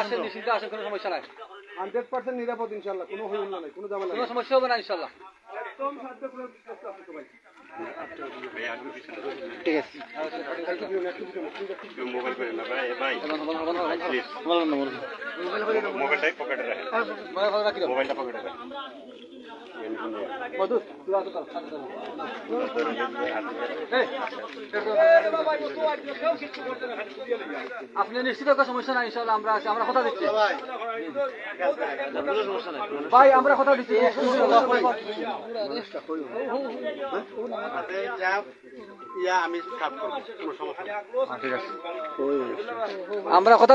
আসেন নিশ্চিন্তে আসেন কোনো সমস্যা নাই। হান্ড্রেড পার্সেন্ট নিরাপদ ইনশাল্লাহ কোনো হইল না নাই কোনো ঝামেলা কোনো সমস্যা হবে না ইনশাল্লাহ। একদম সাধ্য করে সবাই। ঠিক আছে। মোবাইল করে না ভাই ভাই। বলেন মোবাইলটাই পকেটে রাখেন। রাখি মোবাইলটা পকেটে রাখেন। আপনি নিশ্চিত একটা সমস্যা নাই ইনশাল্লাহ আমরা আছি, আমরা কথা দিচ্ছি। ভাই, আমরা কথা দিচ্ছি। আমরা আমি কাজ করব কোনো সমস্যা নেই আমরা কথা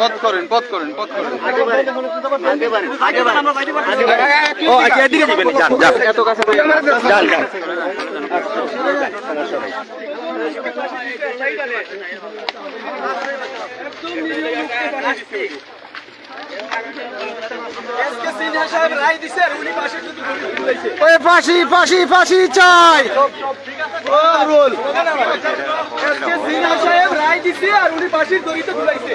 পথ করেন পথ করেন পথ করেন। ও আচ্ছা এদিকে যাবেন যান যান। এত কাছে যান যান ওই ফাঁসি ফাঁসি ফাঁসি চাই। সাহেব রায় দিছে আর উনি ফাঁসির দড়িতে ঝুলাইছে।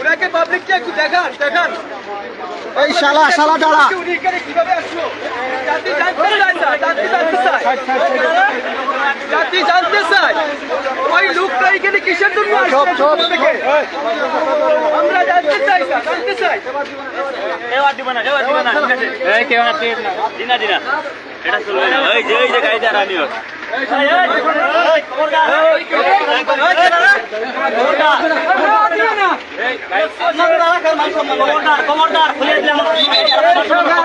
ওনাকে পাবলিককে একটু দেখান দেখান এই শালা শালা দাঁড়া উনি এখানে কীভাবে আসলো জাতি জানতে চায় স্যার, জাতি জানতে চায় জাতি জানতে চায় ওই লোকটা এখানে কিসের জন্য থেকে? আমরা জানতে চাই জানতে চাই খবরদার খবরদার খুলে দিলাম